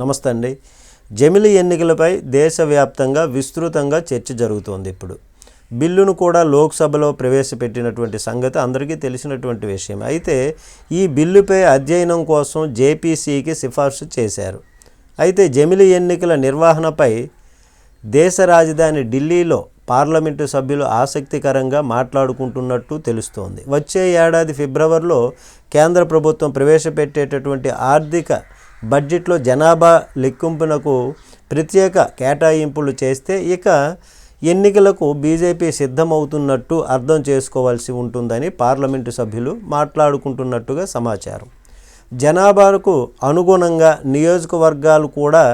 నమస్తే అండి. జమిలి ఎన్నికలపై దేశవ్యాప్తంగా విస్తృతంగా చర్చ జరుగుతోంది ఇప్పుడు. బిల్లును కూడా లోక్సభలో ప్రవేశపెట్టినటువంటి సంగతి అందరికీ తెలిసినటువంటి విషయం. అయితే ఈ బిల్లుపై అధ్యయనం కోసం జేపీసీకి సిఫార్సు చేశారు. అయితే జమిలి ఎన్నికల నిర్వహణపై దేశ రాజధాని ఢిల్లీలో పార్లమెంటు సభ్యులు ఆసక్తికరంగా మాట్లాడుకుంటున్నట్టు తెలుస్తోంది. వచ్చే ఏడాది ఫిబ్రవరిలో కేంద్ర ప్రభుత్వం ప్రవేశపెట్టేటటువంటి ఆర్థిక బడ్జెట్లో జనాభా లెక్కింపునకు ప్రత్యేక కేటాయింపులు చేస్తే ఇక ఎన్నికలకు బీజేపీ సిద్ధమవుతున్నట్టు అర్థం చేసుకోవాల్సి ఉంటుందని పార్లమెంటు సభ్యులు మాట్లాడుకుంటున్నట్టుగా సమాచారం. జనాభాకు అనుగుణంగా నియోజకవర్గాలు కూడా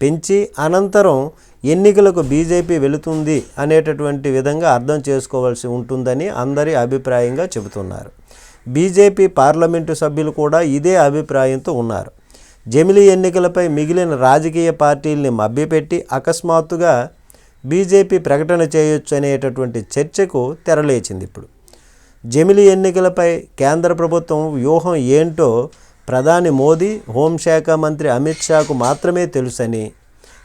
పెంచి అనంతరం ఎన్నికలకు బీజేపీ వెళుతుంది అనేటటువంటి విధంగా అర్థం చేసుకోవాల్సి ఉంటుందని అందరి అభిప్రాయంగా చెబుతున్నారు. బీజేపీ పార్లమెంటు సభ్యులు కూడా ఇదే అభిప్రాయంతో ఉన్నారు. జమిలి ఎన్నికలపై మిగిలిన రాజకీయ పార్టీల్ని మభ్యపెట్టి అకస్మాత్తుగా బీజేపీ ప్రకటన చేయొచ్చు అనేటటువంటి చర్చకు తెరలేచింది ఇప్పుడు. జమిలి ఎన్నికలపై కేంద్ర ప్రభుత్వం వ్యూహం ఏంటో ప్రధాని మోదీ హోంశాఖ మంత్రి అమిత్ షాకు మాత్రమే తెలుసని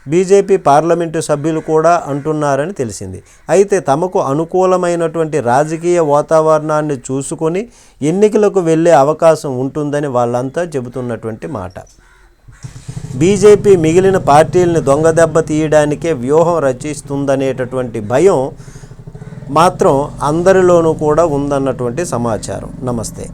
బీజేపీ పార్లమెంటు సభ్యులు కూడా అంటున్నారని తెలిసింది. అయితే తమకు అనుకూలమైనటువంటి రాజకీయ వాతావరణాన్ని చూసుకొని ఎన్నికలకు వెళ్ళే అవకాశం ఉంటుందని వాళ్ళంతా చెబుతున్నటువంటి మాట. బీజేపీ మిగిలిన పార్టీలను దొంగదెబ్బ తీయడానికే వ్యూహం రచిస్తుందనేటటువంటి భయం మాత్రం అందరిలోనూ కూడా ఉందన్నటువంటి సమాచారం. నమస్తే.